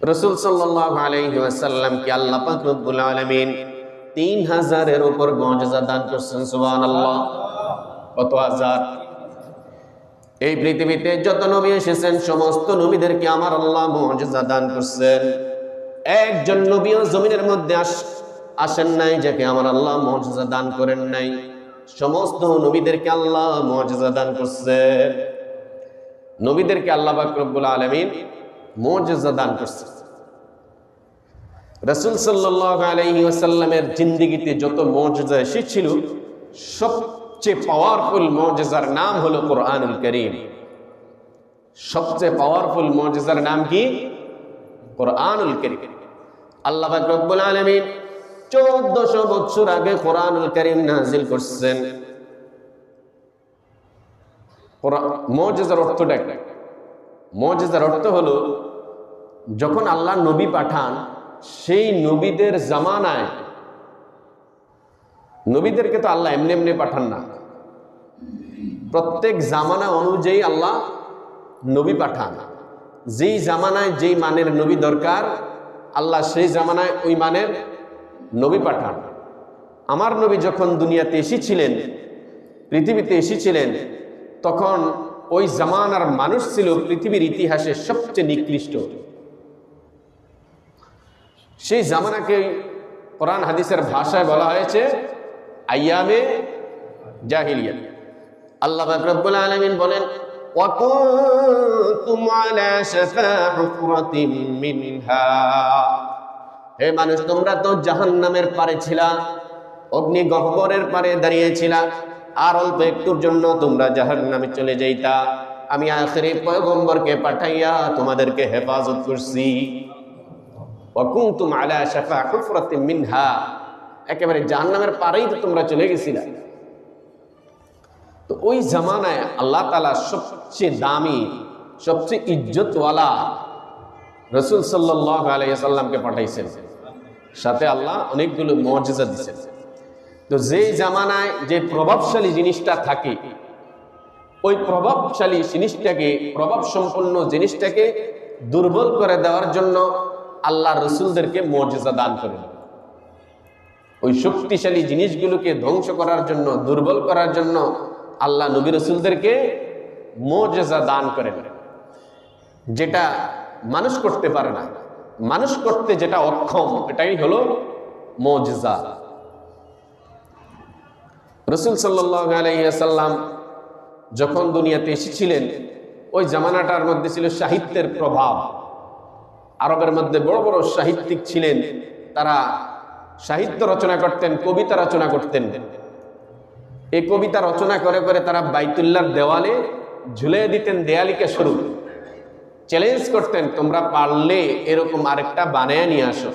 রসুল সাল্লাহ আলহিহাসাল্লামকে আল্লাহ পাক আলমিন তিন হাজারের উপর মজা দান করছেন সুবান আল্লাহ কত হাজার? এই পৃথিবীতে যত নবী এসেছেন, সমস্ত নবীদেরকে আমার আল্লাহ মজা দান করছেন। একজন নবীও জমিনের মধ্যে আসেন নাই, যাকে আমার আল্লাহ মজা দান করেন নাই। সমস্ত নবীদেরকে আল্লাহ মজা দান করছেন। নবীদেরকে আল্লাহ বাকরবুল আলমিন মজা দান করছেন রসুল আসাল্লামের জিন্দিগিতে যত মজা এসেছিল, সবচেয়ে পাওয়ারফুল মজেজার নাম হলো কোরআনুল করিম। সবচেয়ে পাওয়ারফুল মজেজার নাম কি? কোরআনুল করিম। আল্লাহ রব্বুল আলমিন চোদ্দশো বছর আগে কোরআনুল করিম নাজিল করছেন। মজেজার অর্থটা মজেজার অর্থ হলো, যখন আল্লাহ নবী পাঠান, সেই নবীদের জামানায়, নবীদেরকে তো আল্লাহ এমনি এমনি পাঠান না। প্রত্যেক জামানা অনুযায়ী আল্লাহ নবী পাঠান। যেই জামানায় যেই মানের নবী দরকার, আল্লাহ সেই জামানায় ওই মানের নবী পাঠান। আমার নবী যখন দুনিয়াতে এসেছিলেন, পৃথিবীতে এসেছিলেন, তখন ওই জামানার মানুষ ছিল পৃথিবীর ইতিহাসে সবচেয়ে নিকৃষ্ট সেই জামানাকে কোরআন হাদিসের ভাষায় বলা হয়েছে আয়ামে জাহিলিয়া আল্লাহ রব্বুল আলামিন বলেন وكنتم على شفا حفرة منها হে মানুষ তোমরা তো জাহান্নামের পারে ছিলা অগ্নি গহ্বরের পারে দাঁড়িয়েছিলা আর অল্প একটুর জন্য তোমরা জাহান নামে চলে যাইতা। আমি আখেরি পয়গম্বরকে পাঠাইয়া তোমাদেরকে হেফাজত করছি। ওয়াকুনতুম আলা শাফা হুফরাতিন মিনহা। একেবারে জাহান্নামের পারেই তো তোমরা চলে গেছিলা। তো ওই জামানায় আল্লাহ তালা সবচেয়ে দামি, সবচেয়ে ইজ্জতওয়ালা রসুল সাল্লাহ আলাইসাল্লামকে পাঠাইছেন। সাথে আল্লাহ অনেকগুলো মর্যাদা দিচ্ছেন তো যে জামানায় যে প্রভাবশালী জিনিসটা থাকে, ওই প্রভাবশালী জিনিসটাকে প্রভাব সম্পন্ন জিনিসটাকে দুর্বল করে দেওয়ার জন্য আল্লাহ রসুলদেরকে মর্যাদা দান করেন। ওই শক্তিশালী জিনিসগুলোকে ধ্বংস করার জন্য, দুর্বল করার জন্য আল্লাহ নবী রসুলদেরকে মর্যাদা দান করেন। যেটা মানুষ করতে পারে না। মানুষ করতে যেটা অক্ষম, এটাই হলো মজা রসুল সাল্লাম যখন দুনিয়াতে এসেছিলেন, ওই জামানাটার মধ্যে ছিল সাহিত্যের প্রভাব। আরবের মধ্যে বড় বড় সাহিত্যিক ছিলেন, তারা সাহিত্য রচনা করতেন, কবিতা রচনা করতেন। এই কবিতা রচনা করে করে তারা বাইতুল্লার দেওয়ালে ঝুলে দিতেন দেয়ালিকে স্বরূপ চ্যালেঞ্জ করতেন, তোমরা পারলে এরকম আরেকটা বানায় নিয়ে আসো।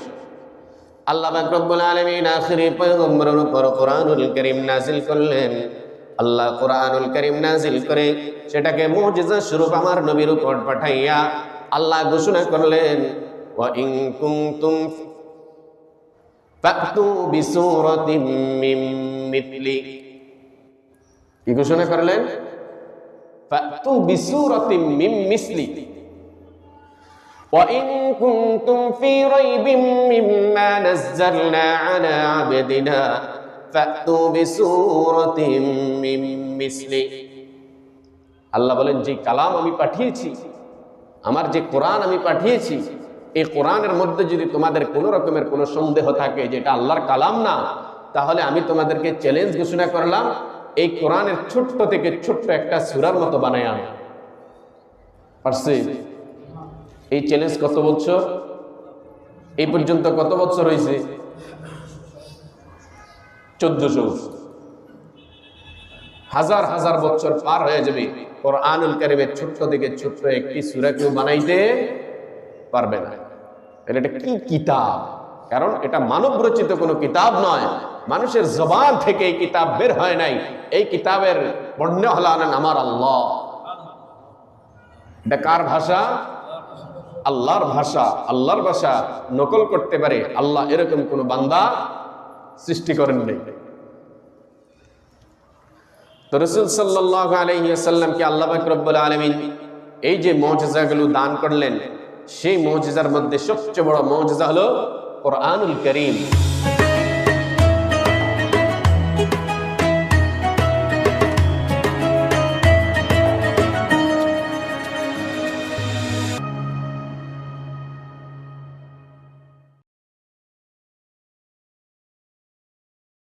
আল্লাহ রব্বুল আলামিন আখিরি পয়গম্বরের উপর কোরআনুল করিম নাজিল করলেন। আল্লাহ কোরআনুল করিম নাজিল করে সেটাকে মুজিজা স্বরূপ আমার নবীর উপর পাঠাইয়া আল্লাহ ঘোষণা করলেন কি ঘোষণা করলেন? وإن كنتم في ريب مما نزلنا على عبدنا فأتوا بسورة من مثله আল্লাহ বলেন যে কালাম আমি পাঠিয়েছি আমার যে কোরআন আমি পাঠিয়েছি এই কোরআনের মধ্যে যদি তোমাদের কোনো রকমের কোনো সন্দেহ থাকে যেটা আল্লাহর কালাম না তাহলে আমি তোমাদেরকে চ্যালেঞ্জ ঘোষণা করলাম এই কোরআনের ছোট্ট থেকে ছোট্ট একটা সুরার মতো বানায় আনো পারছি এই চ্যালেঞ্জ কত বছর? এই পর্যন্ত কত বছর হয়েছে চোদ্দশো হাজার হাজার বছর পার হয়ে যাবে। ওর কোরআনুল কারিমের ছোট্ট থেকে ছোট্ট একটি সুরা কেউ বানাইতে পারবে না। তাহলে এটা কি কিতাব? কারণ এটা মানব রচিত কোনো কিতাব নয়। মানুষের জবান থেকে এই কিতাব বের হয় নাই। এই কিতাবের বর্ণ হলান আমার আল্লাহ। এটা কার ভাষা? আল্লাহর ভাষা আল্লাহর ভাষা নকল করতে পারে, আল্লাহ এরকম কোন বান্দা সৃষ্টি করেন নাই। তো রসুল সাল্লাহ আলহিসাল্লামকে আল্লাহ বাকরবুল আলমিন এই যে মজাগুলো দান করলেন, সেই মৌজার মধ্যে সবচেয়ে বড় মৌজা হলো কোরআনুল করিম।